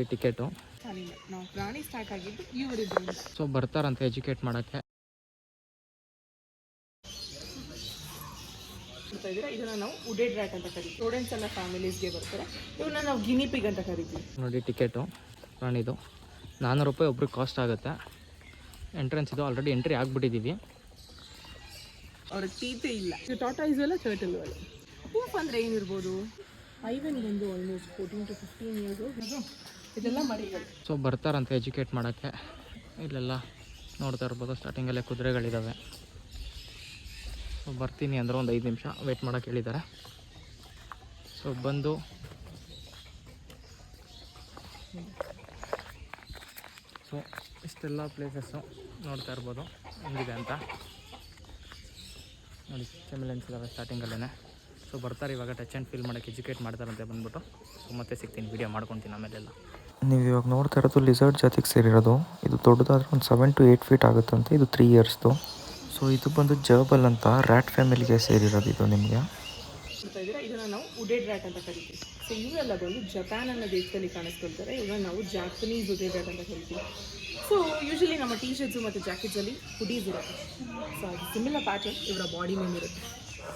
ನೋಡಿ ಟಿಕೆಟು. ನಾವು ಪ್ರಾಣಿ ಸ್ಟಾರ್ಟ್ ಆಗಿದ್ದು ಇವರಿಬ್ಬರಿಂದ ಸೊ ಬರ್ತಾರಂತ ಎಜುಕೇಟ್ ಮಾಡೋಕ್ಕೆ. ಇದನ್ನ ನಾವು ಉಡೆಡ್ ರ್ಯಾಟ್ ಅಂತ ಕರಿತೀವಿ. ಸ್ಟೂಡೆಂಟ್ಸ್ ಎಲ್ಲ ಫ್ಯಾಮಿಲೀಸ್ಗೆ ಬರ್ತಾರೆ. ಇವನ್ನ ನಾವು ಗಿನಿಪಿಗ್ ಅಂತ ಕರಿತೀವಿ. ನೋಡಿ ಟಿಕೆಟು. ಪ್ರಾಣಿದು. ನಾನ್ನೂರು ರೂಪಾಯಿ ಒಬ್ರಿಗೆ ಕಾಸ್ಟ್ ಆಗುತ್ತೆ. ಎಂಟ್ರೆನ್ಸ್ ಇದು ಆಲ್ರೆಡಿ ಎಂಟ್ರಿ ಆಗಿಬಿಟ್ಟಿದ್ದೀವಿ ಅವ್ರ ಟೀತೆ ಇಲ್ಲ. ಟಾಟಾಯ್ಸ್ ಎಲ್ಲ ಟರ್ಟಲ್ ಅಲ್ಲ ಹೂಫ್ ಅಂದ್ರೆ ಏನಿರ್ಬೋದು? ಐವನ್ ಬಂದು almost fourteen to fifteen years ಇದೆಲ್ಲ ಮರಿಗಳು ಸೊ ಬರ್ತಾರಂತ ಎಜುಕೇಟ್ ಮಾಡೋಕ್ಕೆ. ಇಲ್ಲೆಲ್ಲ ನೋಡ್ತಾ ಇರ್ಬೋದು ಸ್ಟಾರ್ಟಿಂಗಲ್ಲೇ ಕುದುರೆಗಳಿದ್ದಾವೆ ಸೊ ಬರ್ತೀನಿ ಅಂದ್ರೆ ಒಂದು ಐದು ನಿಮಿಷ ವೆಯ್ಟ್ ಮಾಡೋಕೆ ಹೇಳಿದ್ದಾರೆ. ಸೊ ಬಂದು ಸೊ ಇಷ್ಟೆಲ್ಲ ಪ್ಲೇಸಸ್ಸು ನೋಡ್ತಾ ಇರ್ಬೋದು, ಹೆಂಗಿದೆ ಅಂತ. ನೋಡಿ ಸೆಮಿಲೆನ್ಸ್ ಇದ್ದಾವೆ ಸ್ಟಾರ್ಟಿಂಗಲ್ಲೇ ಸೊ ಬರ್ತಾರೆ ಇವಾಗ ಟಚ್ ಆ್ಯಂಡ್ ಫೀಲ್ ಮಾಡೋಕ್ಕೆ ಎಜುಕೇಟ್ ಮಾಡ್ತಾರಂತೆ ಬಂದ್ಬಿಟ್ಟು ಸೊ ಮತ್ತೆ ಸಿಗ್ತೀನಿ ವೀಡಿಯೋ ಮಾಡ್ಕೊತೀನಿ ಆಮೇಲೆಲ್ಲ. ನೀವು ಇವಾಗ ನೋಡ್ತಾ ಇರೋದು ಲಿಸರ್ಟ್ ಜಾತಿಗೆ ಸೇರಿರೋದು. ಇದು ದೊಡ್ಡದಾದ್ರೆ ಒಂದು ಸೆವೆನ್ ಟು ಏಯ್ಟ್ ಫೀಟ್ ಆಗುತ್ತಂತೆ. ಇದು ತ್ರೀ ಇಯರ್ಸ್ದು ಸೊ ಇದು ಬಂದು ಜರ್ಬಲ್ ಅಂತ ರ್ಯಾಟ್ ಫ್ಯಾಮಿಲಿಗೆ ಸೇರಿರೋದು ಇದು ನಿಮಗೆ. ಇದನ್ನ ನಾವು ಉಡೆಡ್ ರ್ಯಾಟ್ ಅಂತ ಕರಿತೀವಿ. ಸೊ ಬಂದು ಜಪಾನ್ ಅನ್ನೋ ದೇಶದಲ್ಲಿ ಕಾಣಿಸ್ಕೊಳ್ತಾರೆ. ಇವಾಗ ನಾವು ಜಾಪನೀಸ್ ಉಡೆಡ್ ರ್ಯಾಟ್ ಅಂತ ಕರಿತೀವಿ. ಸೊ ಯೂಶಲಿ ನಮ್ಮ ಟೀ ಶರ್ಟ್ಸು ಮತ್ತು ಜಾಕೆಟ್ಸಲ್ಲಿ ಹುಡೀಸ್ ಇರುತ್ತೆ. ಸೊ ಅದು ಸಿಮಿಲರ್ ಪ್ಯಾಟರ್ನ್ ಇವರ ಬಾಡಿ ಮೇಲೆ ಇರುತ್ತೆ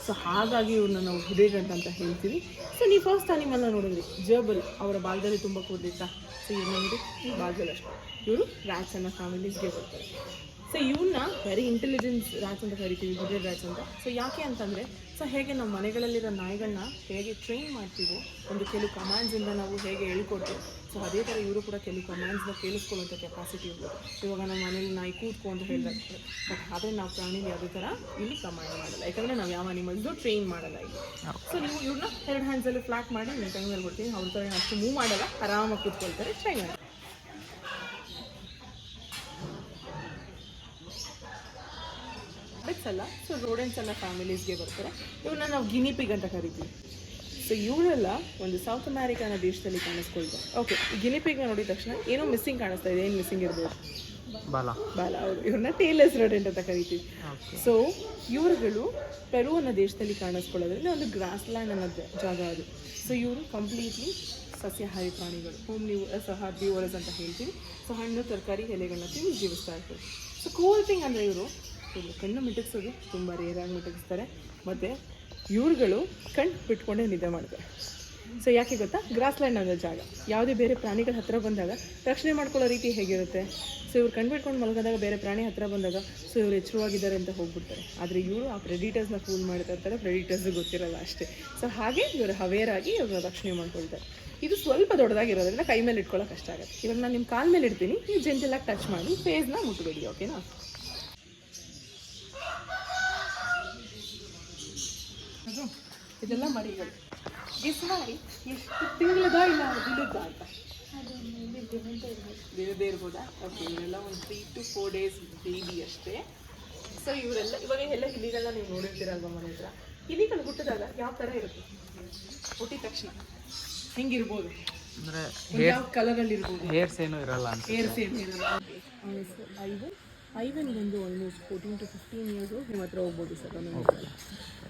ಸೊ ಹಾಗಾಗಿ ಇವ್ರನ್ನ ನಾವು ಹುಡೇಡ್ ರ್ಯಾಟ್ ಅಂತ ಹೇಳ್ತೀವಿ. ಸೊ ನೀವು ಫಸ್ಟ್ ಅನಿಮಲ್ನ ನೋಡಿದ್ರಿ? ಜರ್ಬಲ್ ಅವರ ಬಾಲದಲ್ಲಿ ತುಂಬ ಕೂದಲಿತ್ತಾ? ಸೊ ನೋಡಿ ಬಾಲ್ದಲ್ಲಿ ಅಷ್ಟೇ. ಇವರು ರ್ಯಾಟ್ಸ್ ಅನ್ನೋ ಫ್ಯಾಮಿಲೀಸ್ಗೆ ಬರ್ತಾರೆ. ಸೊ ಇವನ್ನ ವೆರಿ ಇಂಟೆಲಿಜೆನ್ಸ್ ರ್ಯಾಟ್ಸ್ ಅಂತ ಕರಿತೀವಿ ಗುಡ್ ರ್ಯಾಟ್ಸ್ ಅಂತ. ಸೊ ಯಾಕೆ ಅಂತಂದರೆ ಸೊ ಹೇಗೆ ನಮ್ಮ ಮನೆಗಳಲ್ಲಿರೋ ನಾಯಿಗಳನ್ನ ಹೇಗೆ ಟ್ರೈನ್ ಮಾಡ್ತೀವೋ, ಒಂದು ಕೆಲವು ಕಮಾಂಡ್ಸಿಂದ ನಾವು ಹೇಗೆ ಹೇಳ್ಕೊಡ್ತೀವಿ ಸೊ ಅದೇ ಥರ ಇವರು ಕೂಡ ಕೆಲವು ಕಮಾಂಡ್ಸ್ನ ಕೇಳಿಸ್ಕೊಳ್ಳೋಂಥ ಕೆಪಾಸಿಟಿ ಇರ್ಬೋದು. ಇವಾಗ ನಮ್ಮ ಮನೇಲಿ ನಾಯಿ ಕೂತ್ಕೊ ಅಂತ ಹೇಳಿದ್ರೆ ಬಟ್ ಆದರೆ ನಾವು ಪ್ರಾಣಿಲಿ ಯಾವುದೇ ಥರ ಇಲ್ಲಿ ಕಮಾಂಡ್ ಮಾಡಲ್ಲ. ಯಾಕಂದರೆ ನಾವು ಯಾವ ಅನಿಮಲ್ಸು ಟ್ರೈನ್ ಮಾಡಲ್ಲ ಇಲ್ಲಿ. ಸೊ ನೀವು ಇವ್ರನ್ನ ಎರಡು ಹ್ಯಾಂಡ್ಸಲ್ಲಿ ಫ್ಲಾಟ್ ಮಾಡಿ ನಿಮ್ಮ ಟೈಮ್ ಮೇಲೆ ಕೊಡ್ತೀನಿ. ಅವ್ರ ಥರ ಅಷ್ಟು ಮೂವ್ ಮಾಡಲ್ಲ. ಆರಾಮಾಗಿ ಕೂತ್ಕೊಳ್ತಾರೆ ಟ್ರೈ ಮಾಡಿ ಅಲ್ಲ. ಸೊ ರೋಡೆನ್ಸ್ ಎಲ್ಲ ಫ್ಯಾಮಿಲೀಸ್ಗೆ ಬರ್ತಾರೆ. ಇವನ್ನ ನಾವು ಗಿನಿಪಿಗ್ ಅಂತ ಕರಿತೀವಿ. ಸೊ ಇವರೆಲ್ಲ ಒಂದು ಸೌತ್ ಅಮೆರಿಕಾನ ದೇಶದಲ್ಲಿ ಕಾಣಿಸ್ಕೊಳ್ತಾರೆ ಓಕೆ ಗಿನಿಪಿಗ್ ನೋಡಿದ ತಕ್ಷಣ ಏನೋ ಮಿಸ್ಸಿಂಗ್ ಕಾಣಿಸ್ತಾ ಇದೆ ಏನು ಮಿಸ್ಸಿಂಗ್ ಇರ್ಬೋದು? ಬಾಲ. ಬಾಲ ಅವರು ಇವ್ರನ್ನ ಟೇಲರ್ಸ್ ರೋಡೆಂಟ್ ಅಂತ ಕರಿತೀವಿ. ಸೊ ಇವರುಗಳು ಪೆರು ಅನ್ನೋ ದೇಶದಲ್ಲಿ ಕಾಣಿಸ್ಕೊಳ್ಳೋದ್ರಿಂದ ಒಂದು ಗ್ರಾಸ್ ಲ್ಯಾಂಡ್ ಅನ್ನೋ ಜಾಗ ಅದು. ಸೊ ಇವರು ಕಂಪ್ಲೀಟ್ಲಿ ಸಸ್ಯಾಹಾರಿ ಪ್ರಾಣಿಗಳು. ಹೋಮ್ ನೀವು ಸಹ ಡ್ಯೂವರ್ಸ್ ಅಂತ ಹೇಳ್ತೀವಿ. ಸೊ ಹಣ್ಣು ತರಕಾರಿ ಎಲೆಗಳನ್ನ ತಿಂದು ಜೀವಿಸ್ತಾ ಇರ್ತಾರೆ ಸೊ ಕೂಲ್ ಥಿಂಗ್ ಅಂದರೆ ಇವರು ಕಣ್ಣು ಮಿಟಕ್ಸೋದು ತುಂಬ ರೇರಾಗಿ ಮಿಟಕ್ಸ್ತಾರೆ. ಮತ್ತು ಇವ್ರುಗಳು ಕಣ್ಣು ಬಿಟ್ಕೊಂಡೇ ನಿದ್ದೆ ಮಾಡ್ತಾರೆ ಸೊ ಯಾಕೆ ಗೊತ್ತಾ? ಗ್ರಾಸ್ಲ್ಯಾಂಡ್ ಅನ್ನೋ ಜಾಗ. ಯಾವುದೇ ಬೇರೆ ಪ್ರಾಣಿಗಳ ಹತ್ತಿರ ಬಂದಾಗ ರಕ್ಷಣೆ ಮಾಡ್ಕೊಳ್ಳೋ ರೀತಿ ಹೇಗಿರುತ್ತೆ? ಸೊ ಇವ್ರು ಕಣ್ಣು ಬಿಟ್ಕೊಂಡು ಮಲಗಿದಾಗ ಬೇರೆ ಪ್ರಾಣಿ ಹತ್ತಿರ ಬಂದಾಗ ಸೊ ಇವ್ರು ಎಚ್ಚರವಾಗಿದ್ದಾರೆ ಅಂತ ಹೋಗ್ಬಿಡ್ತಾರೆ. ಆದರೆ ಇವರು ಆ ಪ್ರೆಡಿಟರ್ಸ್ನ ಫೋನ್ ಮಾಡ್ತಾ ಇರ್ತಾರೆ. ಪ್ರೆಡಿಟರ್ಸ್ ಗೊತ್ತಿರಲ್ಲ ಅಷ್ಟೇ. ಸೊ ಹಾಗೆ ಇವರು ಹವೇರ್ ಆಗಿ ಇವ್ರನ್ನ ರಕ್ಷಣೆ ಮಾಡ್ಕೊಳ್ತಾರೆ. ಇದು ಸ್ವಲ್ಪ ದೊಡ್ಡದಾಗಿರೋದ್ರಿಂದ ಕೈ ಮೇಲೆ ಇಟ್ಕೊಳ್ಳೋಕೆ ಕಷ್ಟ ಆಗುತ್ತೆ. ಇವಾಗ ನಾನು ನಿಮ್ಮ ಕಾಲ್ ಮೇಲೆ ಇಡ್ತೀನಿ. ನೀವು ಜೆಂಟಲಾಗಿ ಟಚ್ ಮಾಡಿ ಫೇಸ್ನ ಮುಟ್ಬಿಡಿ ಓಕೆನಾ ಅದು ಇದೆಲ್ಲ ಮರಿಗಳು ಗಿಸ್ ಮಾಡಿ. ಎಷ್ಟು ತಿಂಗಳದ ಇಲ್ಲ ಬಿಡುತ್ತಾ ಅಂತ? ಬೇರೆ ಇರ್ಬೋದಾ? ಓಕೆ ಇವರೆಲ್ಲ ಒಂದು three to four days baby ಅಷ್ಟೇ. ಸೊ ಇವರೆಲ್ಲ ಇವಾಗ ಎಲ್ಲ ಹಿಲಿಗಳನ್ನ ನೀವು ನೋಡಿರ್ತೀರಲ್ವ ಮನೆ ಹತ್ರ? ಹಿಲಿಗಳು ಹುಟ್ಟಿದಾಗ ಯಾವ ಥರ ಇರುತ್ತೆ? ಹುಟ್ಟಿದ ತಕ್ಷಣ. ಹಿಂಗಿರ್ಬೋದು. ಯಾವ ಕಲರಲ್ಲಿ ಇರ್ಬೋದು? ಹೇರ್ಸ್ ಏನೂ ಇರಲ್ಲ ಅಂತ ಏರ್ ಸೇಮ್ ಇರಲ್ಲ. ಐವನ್ ಐವನ್ ಬಂದು almost fourteen to fifteen years ನಿಮ್ಮ ಹತ್ರ ಹೋಗ್ಬೋದು sir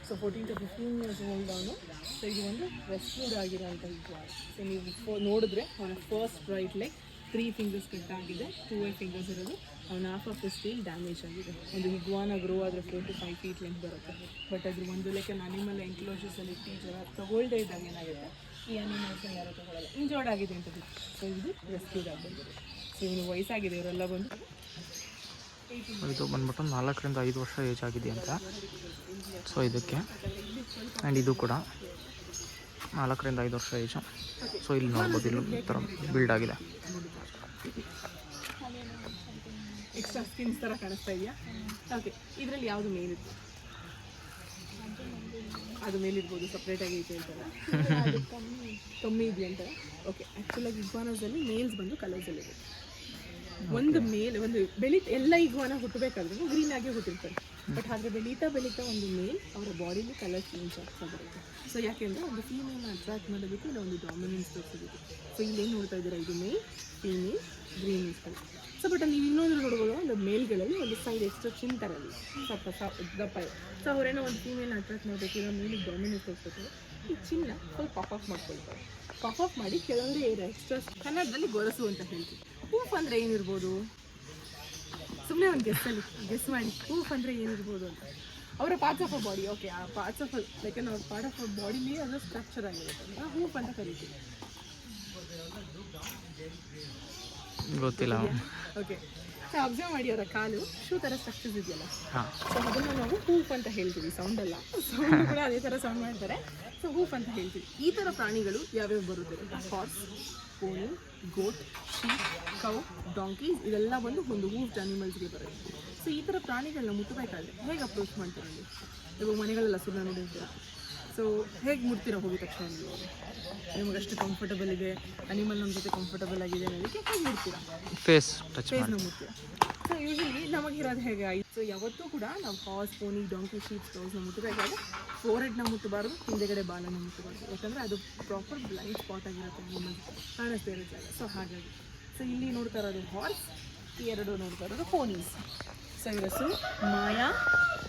so fourteen to fifteen years old ಅವನು ಸೊ ಇದು ಒಂದು ರೆಸ್ಕ್ಯೂಡ್ ಆಗಿರೋಂಥ ಇಗ್ವಾನ್ ಸೊ ನೀವು ನೋಡಿದ್ರೆ ಅವನ first right like three fingers cut ಆಗಿದೆ. ಟೂ ವೈ ಫಿಂಗರ್ಸ್ ಇರೋದು. ಅವನ half of the tail damage ಆಗಿದೆ. ಒಂದು ವಿಗ್ವಾನ ಗ್ರೋ ಆದರೆ four to five feet length ಬರುತ್ತೆ. ಬಟ್ ಅದ್ರ ಒಂದು ಲೆಕ್ಕ ಅನಿಮಲ್ ಎನ್ಕ್ಲೋಷರ್ಸಲ್ಲಿ ಜನ ತಗೊಳ್ದೇ ಇದ್ದಾಗ ಏನಾಗುತ್ತೆ? ಈ ಅನಿಮಲ್ಸ್ ಯಾರು ತಗೊಳ್ಳಲ್ಲ ಇಂಜೋರ್ಡ್ ಆಗಿದೆ ಅಂತ ಸೊ ಇದು ರೆಸ್ಕ್ಯೂಡ್ ಆಗಿರ್ಬೋದು ಸೊ ಇವನು ವಯಸ್ಸಾಗಿದೆ, ಇವರೆಲ್ಲ ಬಂದು. ಇದು ಬಂದ್ಬಿಟ್ಟು ನಾಲ್ಕರಿಂದ ಐದು ವರ್ಷ ಏಜ್ ಆಗಿದೆ ಅಂತ. ಸೊ ಇದಕ್ಕೆ. ಆ್ಯಂಡ್ ಇದು ಕೂಡ ನಾಲ್ಕರಿಂದ ಐದು ವರ್ಷ ಏಜು. ಸೊ ಇಲ್ಲಿ ನೋಡ್ಬೋದು ಇಲ್ಲಿ ಈ ಥರ ಬಿಲ್ಡ್ ಆಗಿದೆ. ಎಕ್ಸ್ಟ್ರಾ ಸ್ಕಿನ್ಸ್ ಥರ ಕಾಣಿಸ್ತಾ ಇದೆಯಾ? ಓಕೆ ಇದರಲ್ಲಿ ಯಾವುದು ಮೇಲ್ ಇತ್ತು? ಅದು ಮೇಲಿರ್ಬೋದು ಸಪ್ರೇಟಾಗಿ ಐತೆ ಅಂತಾರೆ ಕಮ್ಮಿ. ಇದೆಯಾ ಅಂತ? ಓಕೆ ಆ್ಯಕ್ಚುಲಾಗಿ ಅಲ್ಲಿ ಮೇಲ್ಸ್ ಬಂದು ಕಲರ್ಸಲ್ಲಿ ಇದೆ. ಒಂದು ಮೇಲ್ ಒಂದು ಬೆಳೀತ ಎಲ್ಲ ಇಗ್ವಾನ ಹುಟ್ಟಬೇಕಾದ್ರೂ ಗ್ರೀನ್ ಆಗಿ ಹುಟ್ಟಿರ್ತಾರೆ. ಬಟ್ ಹಾಗೆ ಬೆಳೀತಾ ಬೆಳೀತಾ ಒಂದು ಮೇಲ್ ಅವರ ಬಾಡಿಲಿ ಕಲರ್ ಚೇಂಜ್ ಆಗ್ತಾ ಬರುತ್ತೆ. ಸೊ ಯಾಕೆಂದರೆ ಒಂದು ಫೀಮೇಲ್ನ ಅಟ್ರಾಕ್ಟ್ ಮಾಡೋದಕ್ಕೆ ಇಲ್ಲ ಒಂದು ಡಾಮಿನೆನ್ಸ್ ತೋರಿಸೋದಕ್ಕೆ ಸೊ ಇಲ್ಲೇನು ನೋಡ್ತಾ ಇದ್ದಾರೆ ಇದು ಮೇಲ್ ಫೀಮೇಲ್ ಗ್ರೀನ್ ಇಸ್ಗಳು ಸೊ ಬಟ್ ಅಲ್ಲಿ ಇನ್ನೊಂದು ನೋಡ್ಬೋದು ಒಂದು ಮೇಲ್ಗಳಲ್ಲಿ ಒಂದು ಸೈಡ್ ಎಕ್ಸ್ಟ್ರಾ ಚಿನ್ ಥರ ಸ್ವಲ್ಪ ಸ- ದಪ್ಪ. ಸೊ ಅವರೇನೋ ಒಂದು ಫೀಮೇಲ್ನ ಅಟ್ರಾಕ್ಟ್ ಮಾಡಬೇಕಿರೋ ಮೇಲಿಗೆ ಡಾಮಿನೆನ್ಸ್ ತೋರಿಸ್ಬೇಕು. ಈ ಚಿನ್ನ ಸ್ವಲ್ಪ ಪಾಪ್ ಆಫ್ ಮಾಡ್ಕೊಳ್ತಾರೆ. ಪಾಪ್ ಅಪ್ ಮಾಡಿ ಕೆಲವರು ಏರ್ ಎಕ್ಸ್ಟ್ರಾ ಕನ್ನಡದಲ್ಲಿ ಗೊರಸು ಅಂತ ಹೇಳ್ತೀವಿ. ಹೂಫ್ ಅಂದರೆ ಏನಿರ್ಬೋದು? ಸುಮ್ಮನೆ ಒಂದು ಗೆಸ್ಸಲ್ಲಿ ಗೆಸ್ ಮಾಡಿ. ಪೂಫ್ ಅಂದರೆ ಏನಿರ್ಬೋದು ಅಂತ. ಅವರ parts of a body okay ಆ ಪಾರ್ಟ್ಸ್ ಆಫ್ ಲೈಕ್ ಅವ್ರ ಪಾರ್ಟ್ ಆಫ್ ಅ ಬಾಡಿಲಿ ಅದು ಸ್ಟ್ರಕ್ಚರ್ ಆಗಿರುತ್ತೆ ಅಂತ ಹೂಫ್ ಅಂತ ಕರಿತೀವಿ. ಗೊತ್ತಿಲ್ಲ. ಓಕೆ ಸೊ ಅಬ್ಸರ್ವ್ ಮಾಡಿ ಅವರ ಕಾಲು. ಶೂ ತರ ಸ್ಟ್ರಕ್ಚರ್ಸ್ ಇದೆಯಲ್ಲ. ಸೊ ಅದನ್ನ ನಾವು ಹೂಫ್ ಅಂತ ಹೇಳ್ತೀವಿ ಸೌಂಡ್ ಅಲ್ಲ. ಸೌಂಡ್ ಕೂಡ ಅದೇ ತರ ಸೌಂಡ್ ಮಾಡ್ತಾರೆ. ಸೊ ಹೂಫ್ ಅಂತ ಹೇಳ್ತೀವಿ. ಈ ತರ ಪ್ರಾಣಿಗಳು ಯಾವ್ಯಾವ ಬರುತ್ತೆ? ಹಾರ್ಸ್ ಕೋಣಿ ಗೋಟ್ ಶೀಪ್ ಕೌ ಡಾಂಕೀಸ್ ಇದೆಲ್ಲ ಬಂದು ಒಂದು ಹೂಫ್ಡ್ ಅನಿಮಲ್ಸ್ಗೆ ಬರುತ್ತೆ. ಸೊ ಈ ಥರ ಪ್ರಾಣಿಗಳನ್ನ ಮುಟ್ಟಬೇಕಾದ್ರೆ ಹೇಗೆ ಅಪ್ರೋಚ್ ಮಾಡ್ತಾರೆ ಇವಾಗ ಮನೆಗಳೆಲ್ಲ ಸುಮ್ಮನೆ ನೋಡಿರ್ತೀರ? ಸೊ ಹೇಗೆ ಮುಟ್ತೀರಾ ಹೋಗಿದ ತಕ್ಷಣ ನೀವು? ನಿಮಗೆ ಅಷ್ಟು ಕಂಫರ್ಟಬಲ್ ಇದೆ? ಅನಿಮಲ್ ನಮ್ಮ ಜೊತೆ ಕಂಫರ್ಟಬಲ್ ಆಗಿದೆ ಅನ್ನೋದಕ್ಕೆ ಹೇಗೆ ಮುಡ್ತೀರಾ ಫೇಸ್ ಟಚ್ ಮಾಡಿ. ಫೇಸ್ನ ಮುಖ್ಯ ಸೊ ಯೂಶಲಿ ನಮಗಿರೋದು ಹೇಗೆ ಆಯಿತು? ಸೊ ಯಾವತ್ತೂ ಕೂಡ ನಾವು ಹಾಸ್ ಪೋನಿ ಡಾಂಕಿ ಶೀಪ್ ಸ್ಟೌಸ್ನ ಮುಟ್ಟಬೇಕಾದ್ರೆ ನ ಮುಟ್ಟಬಾರ್ದು ಹಿಂದೆಗಡೆ ಬಾಲನ ಮುಟ್ಟಬಾರ್ದು ಯಾಕಂದರೆ ಅದು ಪ್ರಾಪರ್ ಬ್ಲೈಂಡ್ ಸ್ಪಾಟ್ ಆಗಿರುತ್ತೆ ನಿಮ್ಮಲ್ಲಿ ಕಾಣಿಸ್ತಾ ಇರೋ ಜಾಗ. ಸೊ ಹಾಗಾಗಿ. ಸೊ ಇಲ್ಲಿ ನೋಡ್ತಾ ಇರೋದು ಹಾರ್ಸ್ ಎರಡು ನೋಡ್ತಾ ಇರೋದು ಪೋನೀಸ್ ಸೊ ಮಾಯಾ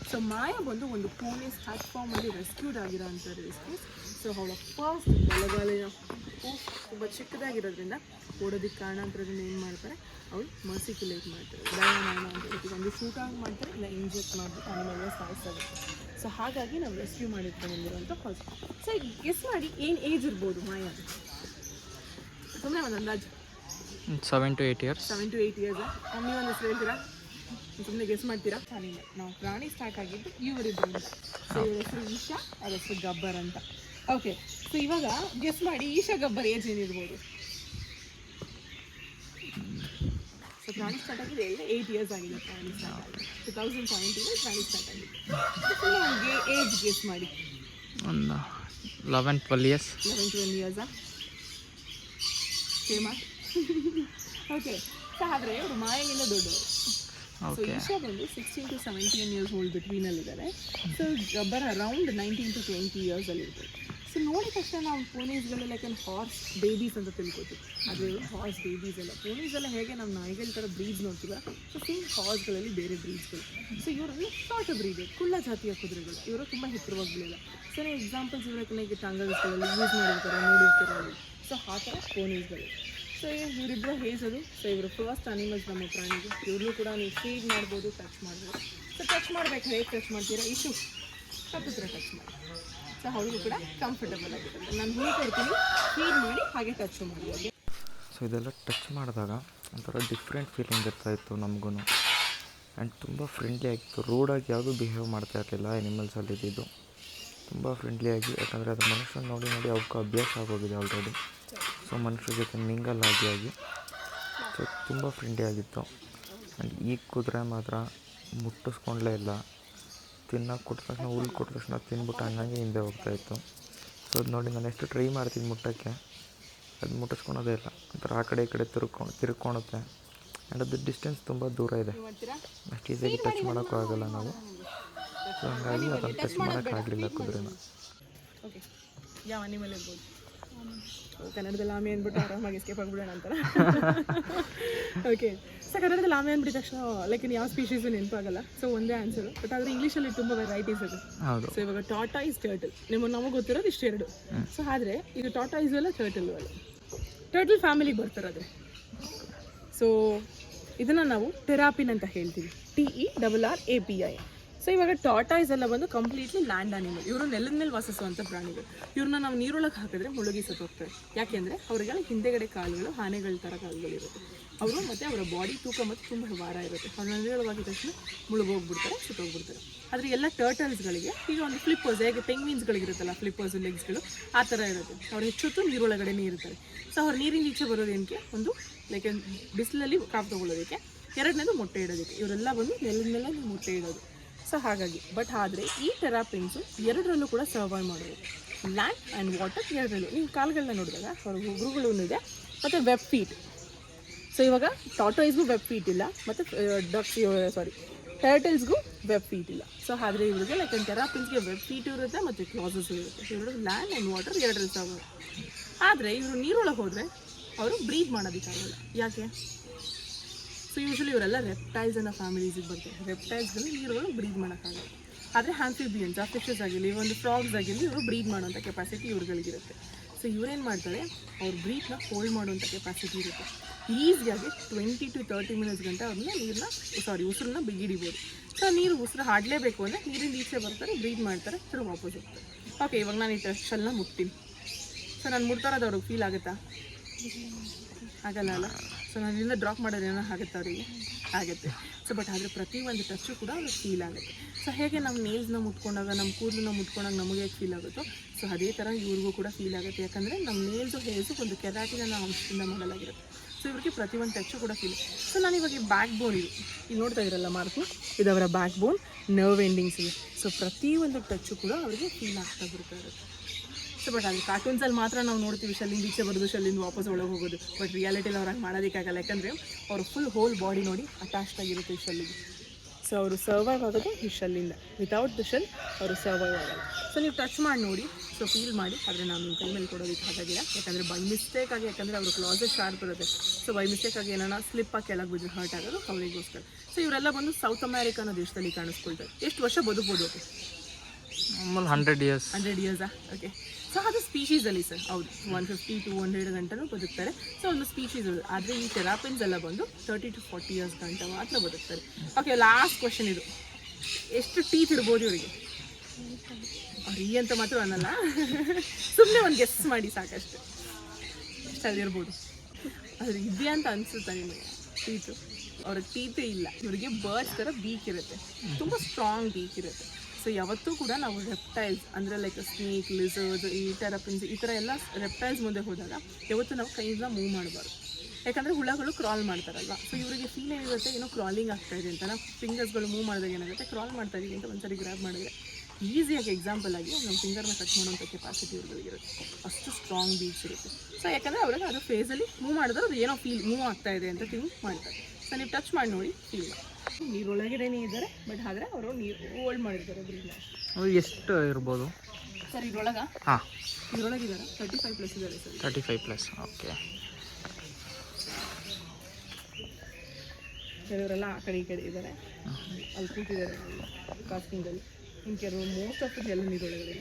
ಸೊ ಮಾಯಾ ಬಂದು ಒಂದು ಪೋನೀಸ್ ಹ್ಯಾಟ್ ಫಾರ್ಮಲ್ಲಿ ರೆಸ್ಕ್ಯೂಡ್ ಆಗಿರೋ ಅಂಥ ರೆಸ್ಕ್ಯೂಸ್ ಸೊ ಅವಳ ಫಸ್ಟ್ ಬಲಗಾಲಿನ ತುಂಬ ಚಿಕ್ಕದಾಗಿರೋದ್ರಿಂದ ಓಡೋದಕ್ಕೆ ಅದನ್ನ ಏನು ಮಾಡ್ತಾರೆ ಅವಳು ಮರ್ಸಿಕ್ಯುಲೇಟ್ ಮಾಡ್ತಾರೆ ದಯ ಅಂತ ಹೇಳ್ತೀವಿ ಒಂದು ಶೂಟ್ ಆಗಿ ಮಾಡ್ತಾರೆ ಇಲ್ಲ ಇಂಜೆಕ್ಟ್ ಮಾಡಿಬಿಟ್ಟು ಆಮೇಲೆ ಸಾಯಿಸ್ತಾರೆ ಸೊ ಹಾಗಾಗಿ ನಾವು ರೆಸ್ಕ್ಯೂ ಮಾಡಿರ್ತಾ ಬಂದಿರೋಂಥ ಫಸ್ಟ್ ಸೊ ಎಸ್ ಗೆಸ್ ಮಾಡಿ ಏನು ಏಜ್ ಇರ್ಬೋದು ಮಾಯಾ? ಸುಮ್ಮನೆ ಒಂದು ಅಂದಾಜು. Seven to eight years seven to eight years ಅಮ್ಮಿ ಒಂದು ಹೆಸರು ಹೇಳ್ತೀರಾ? ಸುಮ್ಮನೆ ಗೆಸ್ ಮಾಡ್ತೀರಾ? ಅನಿಮಲ್ ನಾವು ಪ್ರಾಣಿ ಸ್ಟಾರ್ಟ್ ಆಗಿದ್ದು ಇವರಿಬ್ಬರಿಂದ ಸೊ ಇವ್ರ ಹೆಸರು ಈಶಾ ಅವ್ರ ಹೆಸರು ಗಬ್ಬರ್ ಅಂತ. ಓಕೆ ಸೊ ಇವಾಗ ಗೆಸ್ ಮಾಡಿ ಈಶಾ ಗಬ್ಬರ್ ಏಜ್ ಏನಿರ್ಬೋದು ಸೊ ಪ್ರಾಣಿ ಸ್ಟಾರ್ಟ್ ಆಗಿದೆ ಎಲ್ಲ ಏಯ್ಟ್ ಇಯರ್ಸ್ ಆಗಿದೆ ಪ್ರಾಣಿ ಸ್ಟಾರ್ಟ್ ಆಗಿದೆ ಟು ತೌಸಂಡ್ ಸೆವೆಂಟೀನ್ ಪ್ರಾಣಿ ಸ್ಟಾರ್ಟ್ ಆಗಿದೆ ನಿಮಗೆ ಏಜ್ ಗೆಸ್ ಮಾಡಿ. ಒಂದು eleven twelve years eleven twelve ಇಯರ್ಸಾ ಸೇಮಾ ಓಕೆ ಸೊ ಆದರೆ ಅವರು ಮಾಯಂಗಿಂದ ದೊಡ್ಡವರು. ಸೊ ಈಶಾ ಬಂದು sixteen to seventeen years old ಬಿಟ್ವೀನಲ್ಲಿ ಇದ್ದಾರೆ so Gabbar around nineteen to twenty ಇಯರ್ಸಲ್ಲಿ ಇರ್ತಾರೆ ಸೊ ನೋಡಿದ ತಕ್ಷಣ ನಾವು ಪೋನೀಸ್ಗಳು ಲೈಕ್ ಒಂದು ಹಾರ್ಸ್ ಬೇಬೀಸ್ ಅಂತ ತಿಳ್ಕೊತೀವಿ. ಅದು ಹಾರ್ಸ್ ಬೇಬೀಸ್ ಎಲ್ಲ. ಪೋನೀಸ್ ಎಲ್ಲ ಹೇಗೆ ನಮ್ಮ ನಾಯಿಗಳ ಥರ ಬ್ರೀಡ್ ನೋಡ್ತೀವ ಸೊ ಸೇಮ್ ಹಾರ್ಸ್ಗಳಲ್ಲಿ ಬೇರೆ ಬ್ರೀಡ್ಸ್ಗಳು ಸೊ ಇವರು ಶಾರ್ಟ್ ಬ್ರೀಡ್ ಕುಳ್ಳ ಜಾತಿಯ ಕುದುರೆಗಳು. ಇವರು ತುಂಬ ಎತ್ತರವಾಗಿ ಬೆಳೆಯಲ್ಲ. ಸೊ ಎಕ್ಸಾಂಪಲ್ಸ್ ಎಕ್ಸಾಂಪಲ್ಸ್ ಇವರಕ್ಕೆ ಟಂಗಲ್ಸ್ಗಳಲ್ಲಿ ಯೂಸ್ ಮಾಡಿರ್ತಾರೆ ನೋಡಿರ್ತಾರೆ ಸೊ ಆ ಥರ ಪೋನೀಸ್ಗಳು ಸೊ ಇವರಿಬ್ಬರು ಹೇಸರು ಸೊ ಇವರು ಫಸ್ಟ್ ಅನಿಮಲ್ಸ್ ನಮ್ಮ ಪ್ರಾಣಿಗೆ ಇವ್ರನ್ನೂ ಕೂಡ ನೀವು ಫೀಡ್ ಮಾಡ್ಬೋದು ಟಚ್ ಮಾಡ್ಬೋದು ಸೊ ಟಚ್ ಮಾಡ್ಬೇಕು ಹೇಗೆ ಟಚ್ ಮಾಡ್ತೀರಾ ಇಶು ಹತ್ತಿರ ಟಚ್ ಮಾಡಿ ಸೊ ಅವ್ರಿಗೂ ಕೂಡ ಕಂಫರ್ಟಬಲ್ ಆಗಿರುತ್ತೆ ನಾನು ಹೂ ಕೊಡ್ತೀನಿ ಫೀಡ್ ಮಾಡಿ ಹಾಗೆ ಟಚ್ ಮಾಡಿ ಸೊ ಇದೆಲ್ಲ ಟಚ್ ಮಾಡಿದಾಗ ಒಂಥರ ಡಿಫ್ರೆಂಟ್ ಫೀಲಿಂಗ್ ಇರ್ತಾ ಇತ್ತು ನಮಗೂ ಆ್ಯಂಡ್ ತುಂಬ ಫ್ರೆಂಡ್ಲಿ ಆಗಿತ್ತು ರೂಡಾಗಿ ಯಾವುದೂ ಬಿಹೇವ್ ಮಾಡ್ತಾ ಇರಲಿಲ್ಲ ಎನಿಮಲ್ಸಲ್ಲಿ ಇದ್ದಿದ್ದು ತುಂಬ ಫ್ರೆಂಡ್ಲಿಯಾಗಿ ಯಾಕಂದರೆ ಅದು ಮನುಷ್ಯನ ನೋಡಿ ನೋಡಿ ಅವಕ್ಕೆ ಅಭ್ಯಾಸ ಆಗೋಗಿದೆ ಆಲ್ರೆಡಿ ಸೊ ಮನುಷ್ಯರ ಜೊತೆ ಮಿಂಗಲ್ ಆಗಿ ಆಗಿ ಸೊ ತುಂಬ ಫ್ರೆಂಡ್ಲಿ ಆಗಿತ್ತು. ಆ್ಯಂಡ್ ಈಗ ಕುದುರೆ ಮಾತ್ರ ಮುಟ್ಟಿಸ್ಕೊಂಡ್ಲೇ ಇಲ್ಲ. ತಿನ್ನೋಕೆ ಕೊಟ್ಟ ತಕ್ಷಣ ಹುಲ್ಲು ಕೊಟ್ಟ ತಕ್ಷಣ ತಿಂದ್ಬಿಟ್ಟು ಹಂಗಂಗೆ ಹಿಂದೆ ಹೋಗ್ತಾಯಿತ್ತು ಸೊ ಅದು ನೋಡಿ ನಾನು ಎಷ್ಟು ಟ್ರೈ ಮಾಡ್ತೀನಿ ಮುಟ್ಟೋಕ್ಕೆ. ಅದು ಮುಟ್ಟಿಸ್ಕೊಳೋದೇ ಇಲ್ಲ. ಒಂಥರ ಆ ಕಡೆ ಈ ಕಡೆ ತಿರ್ಕೊಂಡು ತಿರ್ಕೊಳುತ್ತೆ. ಆ್ಯಂಡ್ ಅದು ಡಿಸ್ಟೆನ್ಸ್ ತುಂಬ ದೂರ ಇದೆ. ಅಷ್ಟು ಈಸಿಯಾಗಿ ಟಚ್ ಮಾಡೋಕ್ಕೂ ಆಗೋಲ್ಲ ನಾವು. ಸೊ ಹಂಗಾಗಿ ಅದನ್ನು ಟಚ್ ಮಾಡೋಕ್ಕಾಗಲಿಲ್ಲ ಕುದುರೆನ. ಓಕೆ ಯಾವ ಅನಿಮಲ್ ಇರ್ಬೋದು? ಕನ್ನಡದಲ್ಲಿ ಆಮೆ ಅಂದ್ಬಿಟ್ಟು ಆರಾಮಾಗಿ ಎಸ್ಕೇಪ್ ಆಗ್ಬಿಡೋಣ ಅಂತಾರ ಓಕೆ ಸೊ ಕನ್ನಡದಲ್ಲಿ ಆಮೆ ಅಂದ್ಬಿಟ್ಟ ತಕ್ಷಣ ಲೈಕ್ ಯಾವ ಸ್ಪೀಷೀಸು ನೆನಪಾಗಲ್ಲ. ಸೊ ಒಂದೇ ಆನ್ಸರ್ ಬಟ್ ಆದರೆ ಇಂಗ್ಲೀಷಲ್ಲಿ ತುಂಬ ವೆರೈಟೀಸ್ ಇದೆ. ಸೊ ಇವಾಗ ಟಾಟಾಯ್ಸ್ ಟರ್ಟಲ್ ನಿಮ್ಮ ನಮಗೆ ಗೊತ್ತಿರೋದು ಇಷ್ಟೆರಡು ಸೊ ಆದರೆ ಟಾಟಾ ಇಸ್ ಎಲ್ಲ ಟರ್ಟಲ್ ಅಲ್ಲ. ಟರ್ಟಲ್ ಫ್ಯಾಮಿಲಿಗೆ ಬರ್ತಾರೆ ಆದರೆ. ಸೊ ಇದನ್ನು ನಾವು ಥೆರಾಪಿನ್ ಅಂತ ಹೇಳ್ತೀವಿ. T E double R A P I so ಇವಾಗ ಟಾಟಾಯ್ಸ್ ಎಲ್ಲ ಬಂದು ಕಂಪ್ಲೀಟ್ಲಿ ಲ್ಯಾಂಡ್ ಅನಿಮಲ್ ಇವರು ನೆಲದ ಮೇಲೆ ವಾಸಿಸುವಂಥ ಪ್ರಾಣಿಗಳು. ಇವ್ರನ್ನ ನಾವು ನೀರೊಳಗೆ ಹಾಕಿದ್ರೆ ಮುಳುಗಿ ಸತ್ತೋಗ್ತಾರೆ ಯಾಕೆಂದರೆ ಅವರಿಗೆಲ್ಲ ಹಿಂದೆಗಡೆ ಕಾಲುಗಳು, ಆನೆಗಳ ಥರ ಕಾಲುಗಳಿರುತ್ತೆ ಅವರು ಮತ್ತು ಅವರ ಬಾಡಿ ತೂಕ ಮತ್ತು ತುಂಬ ಭಾರ ಇರುತ್ತೆ. ಅವ್ರನ್ನ ನೀರೊಳಗಾಗಿದ ತಕ್ಷಣ ಮುಳುಗೋಗ್ಬಿಡ್ತಾರೆ ಸುತ್ತೋಗ್ಬಿಡ್ತಾರೆ. ಆದರೆ ಎಲ್ಲ ಟರ್ಟಲ್ಸ್ಗಳಿಗೆ ಈಗ ಒಂದು ಫ್ಲಿಪ್ಪರ್ಸ್ ಹೇಗೆ ಪೆಂಗ್ವಿನ್ಸ್ಗಳಿಗಿರುತ್ತಲ್ಲ ಫ್ಲಿಪ್ಪರ್ಸ್ ಲೆಗ್ಸ್ಗಳು ಆ ಥರ ಇರುತ್ತೆ. ಅವ್ರು ಹೆಚ್ಚೊತ್ತು ನೀರೊಳಗಡೆನೇ ಇರ್ತಾರೆ ಸೊ ಅವ್ರು ನೀರಿನ ಈಚೆ ಬರೋದೇನಕ್ಕೆ ಒಂದು ಲೈಕ್ ಬಿಸಿಲಲ್ಲಿ ಕಾವು ತೊಗೊಳ್ಳೋದಕ್ಕೆ. ಎರಡನೇದು ಮೊಟ್ಟೆ ಇಡೋದಕ್ಕೆ. ಇವರೆಲ್ಲ ಬಂದು ನೆಲದ ಮೇಲೆ ಮೊಟ್ಟೆ ಇಡೋದು. ಸೊ ಹಾಗಾಗಿ ಬಟ್ ಆದರೆ ಈ ಟೆರಾಪಿನ್ಸು ಎರಡರಲ್ಲೂ ಕೂಡ ಸರ್ವೈವ್ ಮಾಡೋದು ಲ್ಯಾಂಡ್ ಆ್ಯಂಡ್ ವಾಟರ್ ಎರಡರಲ್ಲೂ. ನೀವು ಕಾಲುಗಳನ್ನ ನೋಡಿದಾಗ, ಅವ್ರ ಉಗುರುಗಳು ಇದೆ, ಮತ್ತು ವೆಬ್ ಫೀಟ್ ಸೊ ಇವಾಗ ಟಾಟೋಯ್ಸ್ಗು ವೆಬ್ ಫೀಟ್ ಇಲ್ಲ, ಮತ್ತು ಡಕ್ ಸಾರಿ ಟರ್ಟಲ್ಸ್ಗೂ ವೆಬ್ ಫೀಟ್ ಇಲ್ಲ. ಸೊ ಆದರೆ ಇವ್ರಿಗೆ ಲೈಕ್ ಟೆರಾಪಿನ್ಸ್ಗೆ ವೆಬ್ ಫೀಟ್ ಇರುತ್ತೆ, ಮತ್ತು ಕ್ಲಾಸಸ್ ಇರುತ್ತೆ. ಇವರು ಲ್ಯಾಂಡ್ ಆ್ಯಂಡ್ ವಾಟರ್ ಎರಡರಲ್ಲಿ ಸಾವಿರ ಆದರೆ ಇವರು ನೀರೊಳಗೆ ಹೋದರೆ, ಅವರು ಬ್ರೀತ್ ಮಾಡೋದಕ್ಕಾಗಲ್ಲ ಯಾಕೆ? ಸೊ ಯೂಶಲಿ ಇವರೆಲ್ಲ ರೆಪ್ಟೈಲ್ಸ್ ಅನ್ನೋ ಫ್ಯಾಮಿಲೀಸಿಗೆ ಬರ್ತಾರೆ ರೆಪ್ಟೈಲ್ಸ್ಗಳು ನೀರುಗಳು ಬ್ರೀದ್ ಮಾಡೋಕ್ಕಾಗಲ್ಲ. ಆದರೆ ಹ್ಯಾನ್ಫಿಬಿಯನ್ಸ್ ಆ ಫಿಶಸ್ ಆಗಿರಲಿ, ಒಂದು ಫ್ರಾಗ್ಸ್ ಆಗಿರಲಿ, ಇವರು ಬ್ರೀದ್ ಮಾಡುವಂಥ ಕೆಪಾಸಿಟಿ ಇವ್ರುಗಳಿಗಿರುತ್ತೆ. ಸೊ ಇವರೇನು ಮಾಡ್ತಾರೆ? ಅವ್ರ ಬ್ರೀತ್ನ ಹೋಲ್ಡ್ ಮಾಡುವಂಥ ಕೆಪಾಸಿಟಿ ಇರುತ್ತೆ. ಈಸಿಯಾಗಿ ಟ್ವೆಂಟಿ ಟು ತರ್ಟಿ ಮಿನಿಟ್ಸ್ ಗಂಟೆ ಅವ್ರನ್ನ ನೀರನ್ನ ಸಾರಿ ಉಸಿರನ್ನ ಬಿಗಿಡಿಬೋದು. ಸೊ ನೀರು ಉಸಿರು ಹಾಡಲೇಬೇಕು ಅಂದರೆ ನೀರಿನ ಈಚೆ ಬರ್ತಾರೆ ಬ್ರೀದ್ ಮಾಡ್ತಾರೆ, ತಿರುಗಿ ವಾಪಸ್ ಹೋಗ್ತಾರೆ. ಓಕೆ ಇವಾಗ ನಾನು ಈ ಟ್ರೆಸ್ಟಲ್ಲ ಮುಟ್ತೀನಿ. ಸೊ ನಾನು ಮುಟ್ತಾರೋದು ಅವ್ರಿಗೆ ಫೀಲ್ ಆಗುತ್ತಾ? ಆಗಲ್ಲ ಅಲ್ಲ? ಸೊ ನಾನು ಇಲ್ಲಿಂದ ಡ್ರಾಪ್ ಮಾಡೋದು ಏನೋ ಆಗುತ್ತೆ ಅವರಿಗೆ. ಆಗುತ್ತೆ. ಸೊ ಬಟ್ ಆದರೆ ಪ್ರತಿ ಒಂದು ಟಚ್ಚು ಕೂಡ ಅವ್ರಿಗೆ ಫೀಲ್ ಆಗುತ್ತೆ. ಸೊ ಹೇಗೆ ನಮ್ಮ ನೇಲ್ಸ್ನ ಮುಟ್ಕೊಂಡಾಗ ನಮ್ಮ ಕೂದಲನ್ನ ಮುಟ್ಕೊಂಡಾಗ ನಮಗೆ ಫೀಲ್ ಆಗುತ್ತೋ ಸೊ ಅದೇ ಥರ ಇವ್ರಿಗೂ ಕೂಡ ಫೀಲ್ ಆಗುತ್ತೆ. ಯಾಕಂದರೆ ನಮ್ಮ ನೇಲ್ಸು ಹೇರ್ಸು ಒಂದು ಕೆರಾಟಿನ ಅಂಶದಿಂದ ಮಾಡಲಾಗಿರುತ್ತೆ. ಸೊ ಇವ್ರಿಗೆ ಪ್ರತಿ ಒಂದು ಟಚ್ಚು ಕೂಡ ಫೀಲ್ ಸೊ ನಾನು ಇವಾಗ ಈ ಬ್ಯಾಕ್ ಬೋನ್ ಇದು. ಇಲ್ಲಿ ನೋಡ್ತಾ ಇರಲ್ಲ ಮಾರ್ಕು? ಇದು ಅವರ ಬ್ಯಾಕ್ ಬೋನ್ ನರ್ವ್ ಎಂಡಿಂಗ್ಸ್ ಇದೆ. ಸೊ ಪ್ರತಿ ಒಂದು ಟಚ್ಚು ಕೂಡ ಅವರಿಗೆ ಫೀಲ್ ಆಗ್ತಾ ಬರ್ತಾ ಇರುತ್ತೆ ಸೊ ಬಟ್ ಅಲ್ಲಿ ಕಾರ್ಟೂನ್ಸಲ್ಲಿ ಮಾತ್ರ ನಾವು ನೋಡ್ತೀವಿ ಶಲ್ಲಿಂದ ಈಚೆ ಬರೋದು ಶಲ್ಲಿಂದ ವಾಪಸ್ ಒಳಗೆ ಹೋಗೋದು. ಬಟ್ ರಿಯಾಲಿಟಿಲಿ ಅವ್ರಾಗ ಮಾಡೋದಕ್ಕಾಗಲ್ಲ. ಯಾಕಂದರೆ ಅವ್ರ ಫುಲ್ ಹೋಲ್ ಬಾಡಿ ನೋಡಿ ಅಟ್ಯಾಚ್ಡ್ ಆಗಿರುತ್ತೆ ಈ ಶಲ್ಲಿಗೆ ಸೊ ಅವರು ಸರ್ವೈವ್ ಆಗೋದು ಈ ಶಲ್ಲಿಂದ. ವಿತೌಟ್ ದ ಶೆಲ್ ಅವರು ಸರ್ವೈವ್ ಆಗಲ್ಲ. ಸೊ ನೀವು ಟಚ್ ಮಾಡಿ ನೋಡಿ. ಸೊ ಫೀಲ್ ಮಾಡಿ. ಆದರೆ ನಾವು ನಿಮ್ಮ ಕೈ ಮೇಲೆ ಕೊಡೋದಕ್ಕೆ ಆಗೋದಿಲ್ಲ ಯಾಕಂದರೆ ಬೈ ಮಿಸ್ಟೇಕ್ ಆಗಿ, ಯಾಕಂದರೆ ಅವರು ಕ್ಲಾಸಸ್ ಶಾರ್ಪ್ ಇರುತ್ತೆ. ಸೊ ಬೈ ಮಿಸ್ಟೇಕ್ ಆಗಿ ಏನಾರ ಸ್ಲಿಪ್ ಆಗಿ ಕೆಳಗೆ ಬಿದ್ದು ಹರ್ಟ್ ಆಗೋದು ಅವರಿಗೋಸ್ಕರ. ಸೊ ಇವರೆಲ್ಲ ಬಂದು ಸೌತ್ ಅಮೆರಿಕಾನ ದೇಶದಲ್ಲಿ ಕಾಣಿಸ್ಕೊಳ್ತಾರೆ. ಎಷ್ಟು ವರ್ಷ ಬದುಕ್ಬೋದು ಹಂಡ್ರೆಡ್ ಇಯರ್ಸ್ ಹಂಡ್ರೆಡ್ ಇಯರ್ಸಾ ಓಕೆ ಸೊ ಅದು ಸ್ಪೀಷೀಸಲ್ಲಿ ಸರ್ ಹೌದು. ಒನ್ ಫಿಫ್ಟಿ ಟು ಹಂಡ್ರೆಡ್ ಗಂಟನೂ ಬದುಕ್ತಾರೆ. ಸೊ ಒಂದು ಸ್ಪೀಷೀಸ್ ಆದರೆ ಈ ಥೆರಾಪಿನ್ಸ್ ಎಲ್ಲ ಬಂದು ತರ್ಟಿ ಟು ಫಾರ್ಟಿ ಇಯರ್ಸ್ ಗಂಟ ಮಾತ್ರ ಬದುಕ್ತಾರೆ. ಓಕೆ ಲಾಸ್ಟ್ ಕ್ವಶನ್ ಇದು. ಎಷ್ಟು ಟೀತ್ ಇಡ್ಬೋದು ಇವರಿಗೆ? ಈ ಅಂತ ಮಾತ್ರ ಅನ್ನಲ್ಲ. ಸುಮ್ಮನೆ ಒಂದು ಗೆಸ್ ಮಾಡಿ ಸಾಕಷ್ಟು. ಅದಿರ್ಬೋದು ಅದ್ರ ಇದೆಯಾ ಅಂತ ಅನಿಸುತ್ತೆ ನಿಮಗೆ? ಟೀತು ಅವ್ರಿಗೆ ಟೀತೇ ಇಲ್ಲ. ಇವರಿಗೆ ಬರ್ಡ್ಸ್ ಥರ ಬೀಕ್ ಇರುತ್ತೆ. ತುಂಬ ಸ್ಟ್ರಾಂಗ್ ಬೀಕ್ ಇರುತ್ತೆ. ಸೊ ಯಾವತ್ತೂ ಕೂಡ ನಾವು ರೆಪ್ಟೈಲ್ಸ್ ಅಂದರೆ ಲೈಕ್ ಸ್ನೇಕ್ ಲಿಸರ್ಡ್ ಈ ಟೆರಪಿನ್ಸ್ ಈ ಥರ ಎಲ್ಲ ರೆಪ್ಟೈಲ್ಸ್ ಮುಂದೆ ಹೋದಾಗ ಯಾವತ್ತೂ ನಾವು ಕೈಯಿಂದ ಮೂವ್ ಮಾಡಬಾರ್ದು. ಯಾಕಂದರೆ ಹುಳಗಳು ಕ್ರಾಲ್ ಮಾಡ್ತಾರಲ್ವ? ಸೊ ಇವರಿಗೆ ಫೀಲ್ ಏನಿರುತ್ತೆ? ಏನೋ ಕ್ರಾಲಿಂಗ್ ಆಗ್ತಾ ಇದೆ ಅಂತ ನಾವು ಫಿಂಗರ್ಸ್ಗಳು ಮೂವ್ ಮಾಡಿದಾಗ ಏನಾಗುತ್ತೆ? ಕ್ರಾಲ್ ಮಾಡ್ತಾ ಇದೀವಿ ಅಂತ ಒಂದ್ಸರಿ ಗ್ರ್ಯಾಬ್ ಮಾಡಿದ್ರೆ ಈಸಿಯಾಗಿ ಎಕ್ಸಾಂಪಲ್ ಆಗಿ ನಮ್ಮ ಫಿಂಗರ್ನ ಕಟ್ ಮಾಡೋಂಥ ಕೆಪಾಸಿಟಿ ಇರುತ್ತೆ. ಅಷ್ಟು ಸ್ಟ್ರಾಂಗ್ ಬೀಚ್ ಇರುತ್ತೆ. ಸೊ ಯಾಕಂದರೆ ಅವ್ರಿಗೆ ಅದು ಫೇಸಲ್ಲಿ ಮೂವ್ ಮಾಡಿದ್ರೆ, ಅದು ಏನೋ ಫೀಲ್ ಮೂವ್ ಆಗ್ತಾ ಇದೆ ಅಂತ ಥಿಂಕ್ ಮಾಡ್ತಾರೆ. ಸೊ ನೀವು ಟಚ್ ಮಾಡಿ ನೋಡಿ ಫೀಲ್ ಮಾಡಿ ನೀರೊಳಗಡೆನೇ ಇದ್ದಾರೆ ಬಟ್ ಆದರೆ ಅವರು ನೀರು ಹೋಲ್ಡ್ ಮಾಡಿರ್ತಾರೆ ಬ್ರೀಡ್ನ ಎಷ್ಟು ಇರ್ಬೋದು? ಸರ್ ಇದ್ರೊಳಗ? ಹಾಂ. ಇದ್ರೊಳಗಿದ್ದಾರೆ ತರ್ಟಿ ಫೈವ್ ಪ್ಲಸ್ ಇದ್ದಾರೆ sir. Thirty five plus okay ಕೆಲವರೆಲ್ಲ ಆ ಕಡೆ ಈ ಕಡೆ ಇದ್ದಾರೆ. ಅಲ್ಲಿ ಕೂತಿದ್ದಾರೆ. ಕಾಸ್ಟಿಂಗಲ್ಲಿ ಇನ್ನು ಕೆಲವರು ಮೋಸ್ಟ್ ಆಫ್ ಎಲ್ಲ ನೀರೊಳಗಡೆ